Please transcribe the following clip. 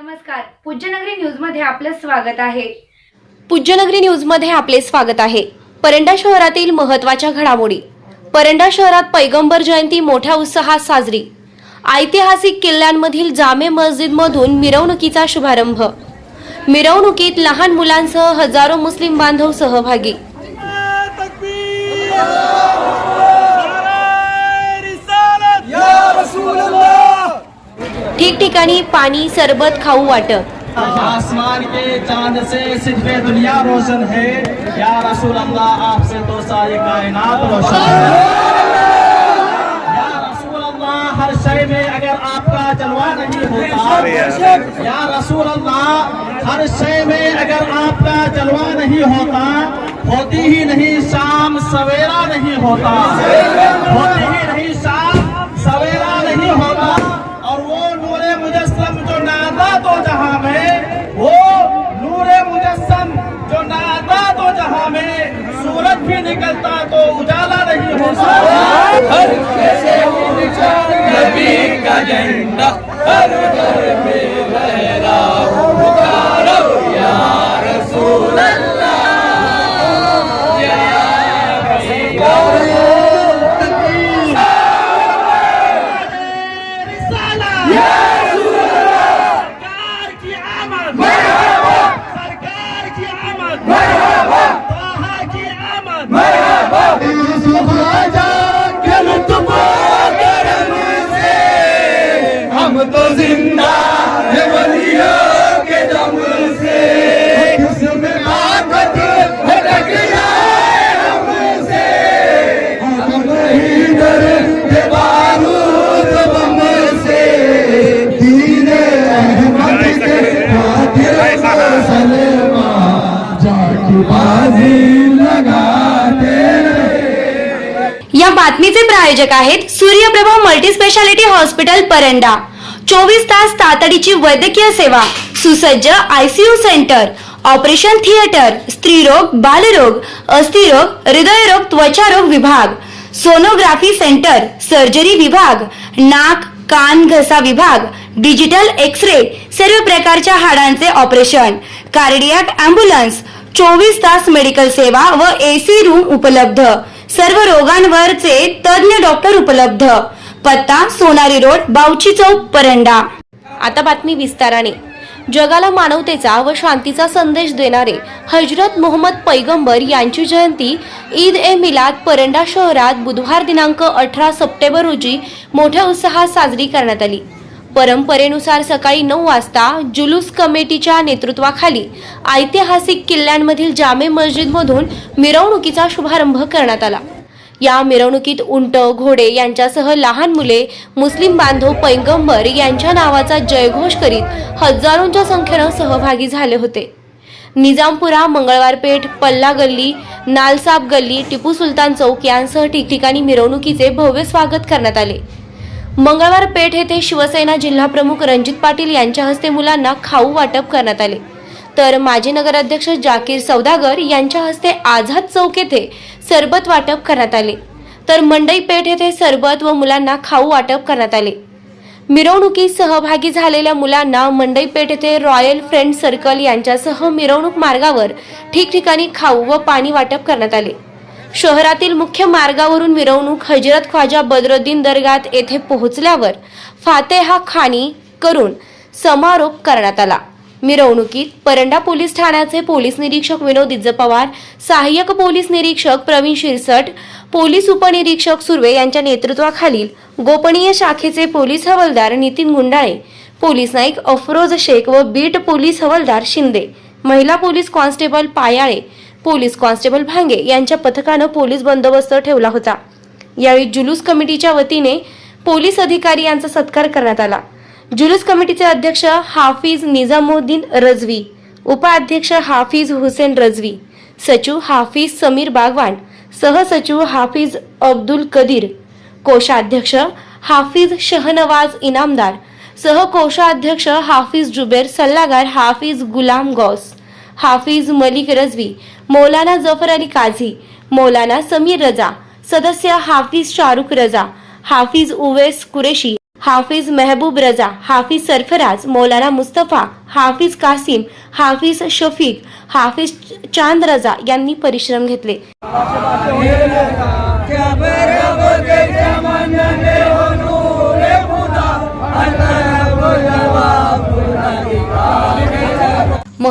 नमस्कार. पूज्यनगरी न्यूजमध्ये आपलं स्वागत आहे. पूज्यनगरी न्यूजमध्ये आपले स्वागत आहे. परंडा शहरातील महत्त्वाच्या घडामोडी. परंडा शहरात पैगंबर जयंती मोठ्या उत्साहात साजरी. ऐतिहासिक किल्ल्यांमधील जामे मस्जिदमधून मिरवणुकीचा शुभारंभ. मिरवणुकीत लहान मुलांसह हजारो मुस्लिम बांधव सहभागी. ठिकठिकाणी पाणी सरबत खाऊ वाटप. आसमान के चाँद से सिद्ध दुनिया रोशन है। या रसूल अल्लाह आपसे तो सारी कायनात रोशन है। या रसूल अल्लाह हर शय में अगर आपका जलवा नहीं होता। या रसूल अल्लाह हर शय में अगर आपका जलवा नहीं होता, होती ही नहीं शाम, सवेरा नहीं होता। होती ही नहीं शाम झंडा हर घर या बातमीचे प्रायोजक आहेत सूर्यप्रभा मल्टीस्पेशालिटी हॉस्पिटल परंडा. चोवीस तास तातडीची वैद्यकीय सेवा सुसज्ज आयसीयू सेंटर ऑपरेशन थिएटर स्त्रीरोग बालरोग अस्थिरोग हृदयरोग त्वचारोग विभाग सोनोग्राफी सेंटर सर्जरी विभाग नाक कान घसा विभाग डिजिटल एक्स रे सर्व प्रकारच्या हाडांचे ऑपरेशन कार्डियाक अँब्युलन्स चोवीस तास मेडिकल सेवा व एसी रूम उपलब्ध. सर्व रोगांवरचे तज्ज्ञ डॉक्टर उपलब्ध. पत्ता सोनारी रोड बावची चौक परंडा. आता बातमी विस्ताराने. जगाला मानवतेचा व शांतीचा संदेश देणारे हजरत मोहम्मद पैगंबर यांची जयंती ईद ए मिलाद परंडा शहरात बुधवार दिनांक अठरा सप्टेंबर रोजी मोठ्या उत्साहात साजरी करण्यात आली. परंपरेनुसार सकाळी नऊ वाजता जुलूस कमिटीच्या नेतृत्वाखाली ऐतिहासिक किल्ल्यांमधील जामे मस्जिदमधून मिरवणुकीचा शुभारंभ करण्यात आला. या मिरवणुकीत उंट घोडे यांच्यासह लहान मुले मुस्लिम बांधव पैगंबर यांच्या नावाचा जयघोष करीत हजारोंच्या संख्येनं सहभागी झाले होते. निजामपुरा मंगळवारपेठ पल्ला गल्ली नालसाब गल्ली टिपू सुलतान चौक यांसह ठिकठिकाणी मिरवणुकीचे भव्य स्वागत करण्यात आले. मंगळवार पेठ येथे शिवसेना जिल्हाप्रमुख रणजित पाटील यांच्या हस्ते मुलांना खाऊ वाटप करण्यात आले. तर माजी नगराध्यक्ष जाकीर सौदागर यांच्या हस्ते आझाद चौक येथे सरबत वाटप करण्यात आले. तर मंडई पेठ येथे सरबत व मुलांना खाऊ वाटप करण्यात आले. मिरवणुकीत सहभागी झालेल्या मुलांना मंडई पेठ येथे रॉयल फ्रेंड सर्कल यांच्यासह मिरवणूक मार्गावर ठिकठिकाणी खाऊ व पाणी वाटप करण्यात आले. शहरातील मुख्य मार्गावरून मिरवणूक हजरत ख्वाजा बद्रुद्दीन दर्गात येथे पोहोचल्यावर फातेहा खाणी करून समारोप करण्यात आला. मिरवणुकीत परंडा पोलीस ठाण्याचे पोलीस निरीक्षक विनोद इज्ज पवार सहाय्यक पोलीस निरीक्षक प्रवीण शिरसट पोलीस उपनिरीक्षक सुर्वे यांच्या नेतृत्वाखालील गोपनीय शाखेचे पोलीस हवालदार नितीन गुंडाळे पोलीस नाईक अफरोज शेख व बीट पोलीस हवालदार शिंदे महिला police constable Payale police constable Bhange यांच्या पथकानं पोलीस बंदोबस्त ठेवला होता. यावेळी जुलूस कमिटीच्या वतीने पोलीस अधिकारी यांचा सत्कार करण्यात आला. जुलूस कमिटीचे अध्यक्ष हाफिज निजामुद्दीन रजवी उपाध्यक्ष हाफिज हुसेन रजवी सचिव हाफिज समीर बागवान सहसचिव हाफिज अब्दुल कदीर कोषाध्यक्ष हाफिज शहनवाज इनामदार सहकोषाध्यक्ष हाफिज जुबेर सल्लागार हाफिज गुलाम गौस हाफिज मलिक रजवी मौलाना जफर अली काझी मौलाना समीर रजा सदस्य हाफिज शाहरुख रजा हाफिज उवेस कुरेशी हाफिज मेहबूब रजा हाफिज सरफराज मौलाना मुस्तफा हाफिज कासिम हाफिज शफीक हाफिज चांद रजा यांनी परिश्रम घेतले.